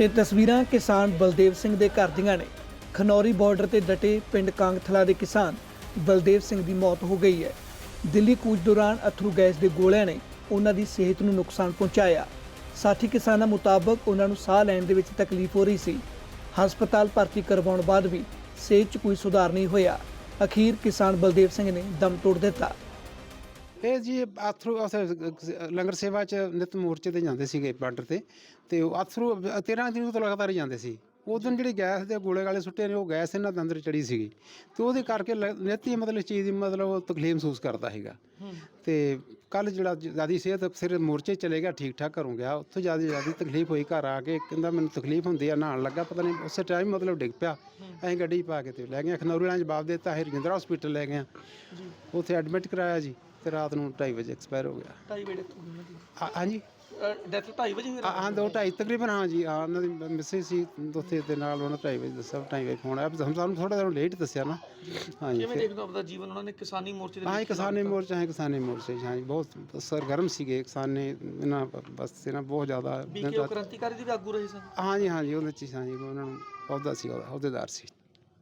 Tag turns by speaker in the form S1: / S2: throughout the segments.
S1: ਇਹ ਤਸਵੀਰਾਂ ਕਿਸਾਨ ਬਲਦੇਵ ਸਿੰਘ ਦੇ ਘਰ ਦੀਆਂ ਨੇ। ਖਨੌਰੀ ਬਾਰਡਰ ਤੇ ਡਟੇ ਪਿੰਡ ਕਾਂਗਥਲਾ ਦੇ ਕਿਸਾਨ ਬਲਦੇਵ ਸਿੰਘ ਦੀ ਮੌਤ ਹੋ ਗਈ ਹੈ। ਦਿੱਲੀ ਕੂਚ ਦੌਰਾਨ ਅਥਰੂ ਗੈਸ ਦੇ ਗੋਲਿਆਂ ਨੇ ਉਹਨਾਂ ਦੀ ਸਿਹਤ ਨੂੰ ਨੁਕਸਾਨ ਪਹੁੰਚਾਇਆ। ਸਾਥੀ ਕਿਸਾਨਾਂ ਮੁਤਾਬਕ ਉਹਨਾਂ ਨੂੰ ਸਾਹ ਲੈਣ ਦੇ ਵਿੱਚ ਤਕਲੀਫ ਹੋ ਰਹੀ ਸੀ। ਹਸਪਤਾਲ ਭਰਤੀ ਕਰਵਾਉਣ ਬਾਅਦ ਵੀ ਸਿਹਤ 'ਚ ਕੋਈ ਸੁਧਾਰ ਨਹੀਂ ਹੋਇਆ। ਅਖੀਰ ਕਿਸਾਨ ਬਲਦੇਵ ਸਿੰਘ ਨੇ ਦਮ ਤੋੜ ਦਿੱਤਾ।
S2: ਇਹ ਜੀ ਆਥਰੂ ਉੱਥੇ ਲੰਗਰ ਸੇਵਾ ਚ ਨਿਤ ਮੋਰਚੇ ਤੇ ਜਾਂਦੇ ਸੀਗੇ ਬਾਰਡਰ ਤੇ ਤੇ ਉਹ ਆਥਰੂ 13 ਦਿਨ ਤੋਂ ਲਗਾਤਾਰ ਹੀ ਜਾਂਦੇ ਸੀ। ਉਦੋਂ ਜਿਹੜੀ ਗੈਸ ਦੇ ਗੋਲੇ ਗਾਲੇ ਸੁੱਟੇ ਨੇ ਉਹ ਗੈਸ ਇਹਨਾਂ ਦੇ ਅੰਦਰ ਚੜੀ ਸੀਗੀ। ਤੇ ਉਹਦੇ ਕਰਕੇ ਨਿੱਤ ਮਤਲਬ ਇਸ ਚੀਜ਼ ਦੀ ਮਤਲਬ ਉਹ ਤਕਲੀਫ ਮਹਿਸੂਸ ਕਰਦਾ ਹੈਗਾ ਤੇ ਕੱਲ ਜਿਹੜਾ ਜਿਆਦੀ ਸਿਹਤ ਸਿਰ ਮੋਰਚੇ ਚਲੇ ਗਿਆ ਠੀਕ ਠਾਕ ਘਰੋਂ ਗਿਆ ਉੱਥੋਂ ਜ਼ਿਆਦਾ ਜਿਆਦੀ ਤਕਲੀਫ ਹੋਈ ਘਰ ਆ ਕੇ ਕਹਿੰਦਾ ਮੈਨੂੰ ਤਕਲੀਫ ਹੁੰਦੀ ਆ ਨਹਾਉਣ ਲੱਗਾ ਪਤਾ ਨਹੀਂ ਉਸੇ ਟਾਈਮ ਮਤਲਬ ਡਿੱਗ ਪਿਆ। ਅਸੀਂ ਗੱਡੀ ਪਾ ਕੇ ਤੇ ਲੈ ਗਏ ਖਨੌਰੀ ਵਾਲਿਆਂ ਜਵਾਬ ਦਿੱਤਾ ਅਸੀਂ ਰਜਿੰਦਰਾ ਹਸਪੀਟਲ ਲੈ ਗਏ ਉੱਥੇ ਐਡਮਿਟ ਕਰਾਇਆ ਜੀ। ਤੇ ਰਾਤ ਨੂੰ 2:30 ਵਜੇ ਐਕਸਪਾਇਰ ਹੋ ਗਿਆ।
S1: 2:30 ਵਜੇ ਤੱਕ
S2: ਹਾਂ- ਹਾਂਜੀ।
S1: ਡੈਥ 2:30 ਵਜੇ ਹੋਈ
S2: ਹਾਂ ਹਾਂ, ਦੋ ਢਾਈ ਤਕਰੀਬਨ ਹਾਂ ਜੀ ਹਾਂ ਉਹਨਾਂ ਦੀ ਮਿਸਿਸ ਸੀ ਉੱਥੇ ਦੇ ਨਾਲ ਉਹਨਾਂ ਢਾਈ ਵਜੇ ਦੱਸਿਆ ਢਾਈ ਵਜੇ ਫੋਨ ਆਇਆ। ਸਾਨੂੰ ਸਾਨੂੰ ਥੋੜਾ ਜਿਹਾ ਲੇਟ ਦੱਸਿਆ ਨਾ। ਹਾਂ ਜੀ
S1: ਕਿਵੇਂ ਦੇਖਦੇ ਹੋ ਆਪਦਾ ਜੀਵਨ? ਉਹਨਾਂ ਨੇ ਕਿਸਾਨੀ ਮੋਰਚੇ ਦੇ
S2: ਹਾਂ ਕਿਸਾਨੀ ਮੋਰਚਾ ਹੈ ਕਿਸਾਨੀ ਮੋਰਚੇ 'ਚ, ਹਾਂ ਜੀ ਬਹੁਤ ਸਰਗਰਮ ਸੀਗੇ ਕਿਸਾਨੇ ਇਹਨਾਂ ਬਸ ਇਹਨਾਂ ਬਹੁਤ ਜ਼ਿਆਦਾ
S1: ਬੀਕੇ ਕ੍ਰਾਂਤੀਕਾਰੀ ਦੇ ਵੀ ਆਗੂ ਰਹੇ ਸਨ।
S2: ਹਾਂ ਜੀ ਹਾਂ ਜੀ ਉਹਦੇ 'ਚ ਹੀ, ਹਾਂ ਜੀ ਉਹਨਾਂ ਨੂੰ ਅਹੁਦਾ ਸੀ ਅਹੁਦੇਦਾਰ ਸੀ।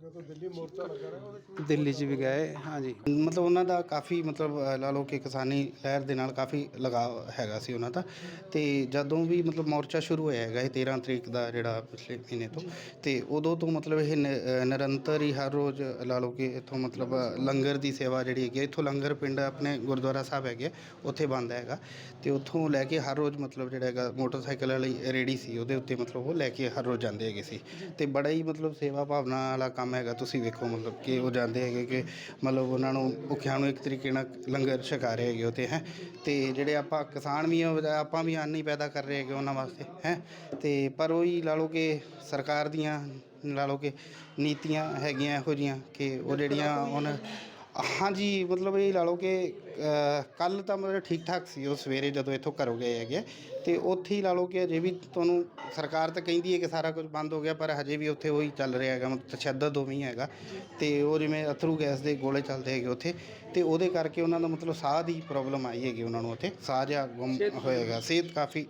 S2: ਦਿੱਲੀ ਮੋਰਚਾ ਦਿੱਲੀ 'ਚ ਵੀ ਗਏ ਹਾਂਜੀ।
S3: ਮਤਲਬ ਉਹਨਾਂ ਦਾ ਕਾਫੀ ਮਤਲਬ ਅ, ਲਾ ਲਓ ਕਿ ਕਿਸਾਨੀ ਲਹਿਰ ਦੇ ਨਾਲ ਕਾਫੀ ਲਗਾਵ ਹੈਗਾ ਸੀ ਉਹਨਾਂ ਦਾ। ਤੇ ਜਦੋਂ ਵੀ ਮਤਲਬ ਮੋਰਚਾ ਸ਼ੁਰੂ ਹੋਇਆ ਹੈਗਾ ਇਹ 13 ਤਰੀਕ ਦਾ ਜਿਹੜਾ ਪਿਛਲੇ ਮਹੀਨੇ ਤੋਂ ਤੇ ਉਦੋਂ ਤੋਂ ਮਤਲਬ ਇਹ ਨ- ਅ, ਨਿਰੰਤਰ ਹੀ ਹਰ ਰੋਜ਼ ਲਾ ਲਓ ਕਿ ਇੱਥੋਂ ਮਤਲਬ ਲੰਗਰ ਦੀ ਸੇਵਾ ਜਿਹੜੀ ਹੈਗੀ ਹੈ, ਇੱਥੋਂ ਲੰਗਰ ਪਿੰਡ ਆਪਣੇ ਗੁਰਦੁਆਰਾ ਸਾਹਿਬ ਹੈਗੇ ਉੱਥੇ ਬੰਦ ਹੈਗਾ। ਤੇ ਉੱਥੋਂ ਲੈ ਕੇ ਹਰ ਰੋਜ਼ ਮਤਲਬ ਜਿਹੜਾ ਹੈਗਾ ਮੋਟਰਸਾਈਕਲ ਵਾਲੀ ਰੇੜੀ ਸੀ ਉਹਦੇ ਉੱਤੇ ਮਤਲਬ ਉਹ ਲੈ ਕੇ ਹਰ ਰੋਜ਼ ਜਾਂਦੇ ਹੈਗੇ ਸੀ। ਤੇ ਬੜਾ ਹੀ ਮਤਲਬ ਸੇਵਾ ਭਾਵਨਾ ਵਾਲਾ ਕੰਮ ਹੈਗਾ ਤੁਸੀਂ ਵੇਖੋ, ਮਤਲਬ ਕਿ ਉਹ ਜਾਂਦੇ ਹੈਗੇ ਕਿ ਮਤਲਬ ਉਹਨਾਂ ਨੂੰ ਭੁੱਖਿਆਂ ਨੂੰ ਇੱਕ ਤਰੀਕੇ ਨਾਲ ਲੰਗਰ ਛਕਾ ਰਹੇ ਹੈਗੇ ਉਤੇ ਹੈ। ਤੇ ਜਿਹੜੇ ਆਪਾਂ ਕਿਸਾਨ ਵੀ ਆ ਆਪਾਂ ਵੀ ਅੰਨ ਹੀ ਪੈਦਾ ਕਰ ਰਹੇ ਹੈਗੇ ਉਹਨਾਂ ਵਾਸਤੇ, ਹੈ। ਤੇ ਪਰ ਉਹੀ ਲਾ ਲਓ ਕਿ ਸਰਕਾਰ ਦੀਆਂ, ਲਾ ਲਓ ਕਿ ਨੀਤੀਆਂ ਹੈਗੀਆਂ ਇਹੋ ਜੀਆਂ ਕਿ ਉਹ ਜਿਹੜੀਆਂ ਹੁਣ, ਹਾਂਜੀ, ਮਤਲਬ ਇਹ ਲਾ ਲਓ ਕਿ ਕੱਲ ਤਾਂ ਮਤਲਬ ਠੀਕ ਠਾਕ ਸੀ ਉਹ ਸਵੇਰੇ ਜਦੋਂ ਇੱਥੋਂ ਘਰੋਂ ਗਏ ਹੈਗੇ। ਤੇ ਉੱਥੇ ਹੀ ਲਾ ਲਓ ਕਿ ਅਜੇ ਵੀ ਤੁਹਾਨੂੰ ਸਰਕਾਰ ਤਾਂ ਕਹਿੰਦੀ ਹੈ ਕਿ ਸਾਰਾ ਕੁਝ ਬੰਦ ਹੋ ਗਿਆ ਪਰ ਹਜੇ ਵੀ ਉੱਥੇ ਉਹੀ ਚੱਲ ਰਿਹਾ ਹੈਗਾ ਮਤਲਬ ਤਸ਼ੱਦਦ ਉਵੇਂ ਹੀ ਹੈਗਾ। ਤੇ ਉਹ ਜਿਵੇਂ ਅਥਰੂ ਗੈਸ ਦੇ ਗੋਲੇ ਚੱਲਦੇ ਹੈਗੇ ਉੱਥੇ ਤੇ ਉਹਦੇ ਕਰਕੇ ਉਹਨਾਂ ਦਾ ਮਤਲਬ ਸਾਹ ਦੀ ਪ੍ਰੋਬਲਮ ਆਈ ਹੈਗੀ ਉਹਨਾਂ ਨੂੰ ਉੱਥੇ। ਸਾਹ ਜਿਹਾ ਗੁੰਮ ਹੋਏਗਾ ਸਿਹਤ ਕਾਫੀ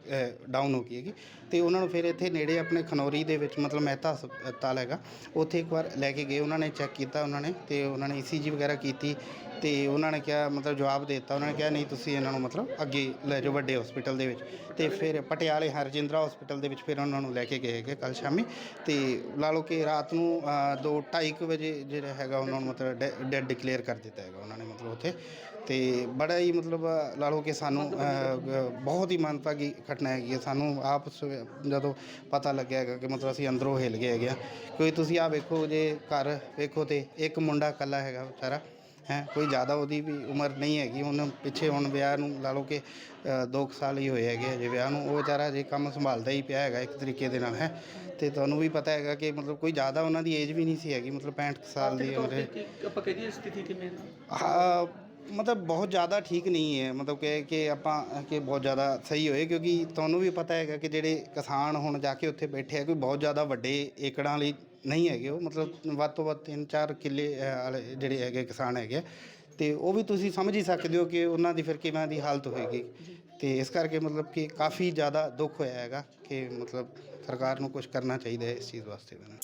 S3: ਡਾਊਨ ਹੋ ਗਈ ਹੈਗੀ। ਤੇ ਉਹਨਾਂ ਨੂੰ ਫਿਰ ਇੱਥੇ ਨੇੜੇ ਆਪਣੇ ਖਨੌਰੀ ਦੇ ਵਿੱਚ ਮਤਲਬ ਮਹਿਤਾ ਹਸਪਤਾਲ ਹੈਗਾ ਉੱਥੇ ਇੱਕ ਵਾਰ ਲੈ ਕੇ ਗਏ ਉਹਨਾਂ ਨੇ ਚੈੱਕ ਕੀਤਾ ਉਹਨਾਂ ਨੇ ਤੇ ਉਹਨਾਂ ਨੇ ਈਸੀਜੀ ਵਗੈਰਾ ਕੀਤੀ। ਤੇ ਉਹਨਾਂ ਨੇ ਕਿਹਾ ਮਤਲਬ ਜਵਾਬ ਦੇ ਦਿੱਤਾ। ਉਹਨਾਂ ਨੇ ਕਿਹਾ ਨਹੀਂ ਤੁਸੀਂ ਇਹਨਾਂ ਨੂੰ ਮਤਲਬ ਅੱਗੇ ਲੈ ਜਾਓ ਵੱਡੇ ਹਸਪੀਟਲ ਦੇ ਵਿੱਚ। ਤੇ ਫਿਰ ਪਟਿਆਲੇ ਹਰਜਿੰਦਰਾ ਹਸਪੀਟਲ ਦੇ ਵਿੱਚ ਫਿਰ ਉਹਨਾਂ ਨੂੰ ਲੈ ਕੇ ਗਏ ਹੈਗੇ ਕੱਲ ਸ਼ਾਮੀ। ਤੇ ਲਾ ਲਓ ਕਿ ਰਾਤ ਨੂੰ ਅ, ਦੋ 2:30 ਵਜੇ ਜਿਹੜਾ ਹੈਗਾ ਉਹਨਾਂ ਨੂੰ ਮਤਲਬ ਡੈਡ ਡਿਕਲੇਅਰ ਕਰ ਦਿੱਤਾ ਹੈਗਾ ਉਹਨਾਂ ਨੇ ਮਤਲਬ ਉੱਥੇ। ਤੇ ਬੜਾ ਹੀ ਮਤਲਬ ਲਾ ਲਓ ਕਿ ਸਾਨੂੰ ਬਹੁਤ ਹੀ ਮੰਦਭਾਗੀ ਘਟਨਾ ਹੈਗੀ ਹੈ। ਸਾਨੂੰ ਆਪ ਸਵੇ- ਜਦੋਂ ਪਤਾ ਲੱਗਿਆ ਹੈਗਾ ਕਿ ਮਤਲਬ ਅਸੀਂ ਅੰਦਰੋਂ ਹਿੱਲ ਗਏ ਹੈਗੇ ਆ। ਕੋਈ ਤੁਸੀਂ ਆ ਵੇਖੋ ਜੇ ਘਰ ਵੇਖੋ ਤੇ ਇੱਕ ਮੁੰਡਾ ਇਕੱਲਾ ਹੈਗਾ ਵਿਚਾਰਾ। ਹੈ ਕੋਈ ਜ਼ਿਆਦਾ ਉਹਦੀ ਵੀ ਉਮਰ ਨਹੀਂ ਹੈਗੀ। ਹੁਣ ਪਿੱਛੇ ਹੁਣ ਵਿਆਹ ਨੂੰ ਲਾ ਲਓ ਕਿ 2 ਸਾਲ ਹੀ ਹੋਏ ਹੈਗੇ ਅਜੇ ਵਿਆਹ ਨੂੰ। ਉਹ ਵਿਚਾਰਾ ਜੇ ਕੰਮ ਸੰਭਾਲਦਾ ਹੀ ਪਿਆ ਹੈਗਾ ਇੱਕ ਤਰੀਕੇ ਦੇ ਨਾਲ ਹੈ। ਤੇ ਤੁਹਾਨੂੰ ਵੀ ਪਤਾ ਹੈਗਾ ਕਿ ਮਤਲਬ ਕੋਈ ਜ਼ਿਆਦਾ ਉਹਨਾਂ ਦੀ ਏਜ ਵੀ ਨਹੀਂ ਸੀ ਹੈਗੀ ਮਤਲਬ 65 ਕੁ ਸਾਲ ਦੀ ਉਮਰ। ਹੈ
S1: ਆਪਾਂ ਕਹੀਏ ਸਥਿਤੀ ਕਿਵੇਂ
S3: ਹਾਂ, ਮਤਲਬ ਬਹੁਤ ਜ਼ਿਆਦਾ ਠੀਕ ਨਹੀਂ ਹੈ। ਮਤਲਬ ਕਿ ਕਿ ਆਪਾਂ ਕਿ ਬਹੁਤ ਜ਼ਿਆਦਾ ਸਹੀ ਹੋਏ ਕਿਉਂਕਿ ਤੁਹਾਨੂੰ ਵੀ ਪਤਾ ਹੈਗਾ ਕਿ ਜਿਹੜੇ ਕਿਸਾਨ ਹੁਣ ਜਾ ਕੇ ਉੱਥੇ ਬੈਠੇ ਆ ਕੋਈ ਬਹੁਤ ਜ਼ਿਆਦਾ ਵੱਡੇ ਏਕੜਾਂ ਵਾਲੀ ਨਹੀਂ ਹੈਗੇ ਉਹ ਮਤਲਬ ਵੱਧ ਤੋਂ ਵੱਧ 3-4 ਕਿੱਲੇ ਅਹ, ਵਾਲੇ ਜਿਹੜੇ ਹੈਗੇ ਕਿਸਾਨ ਹੈਗੇ ਆ। ਤੇ ਉਹ ਵੀ ਤੁਸੀਂ ਸਮਝ ਹੀ ਸਕਦੇ ਹੋ ਕਿ ਉਹਨਾਂ ਦੀ ਫਿਰ ਕਿਵੇਂ ਦੀ ਹਾਲਤ ਹੋਏਗੀ ਤੇ ਇਸ ਕਰਕੇ ਮਤਲਬ ਕਿ ਕਾਫੀ ਜ਼ਿਆਦਾ ਦੁੱਖ ਹੋਇਆ ਹੈਗਾ ਕਿ ਮਤਲਬ ਸਰਕਾਰ ਨੂੰ ਕੁਝ ਕਰਨਾ ਚਾਹੀਦਾ ਹੈ ਇਸ ਚੀਜ਼ ਵਾਸਤੇ ਮੈਨੂੰ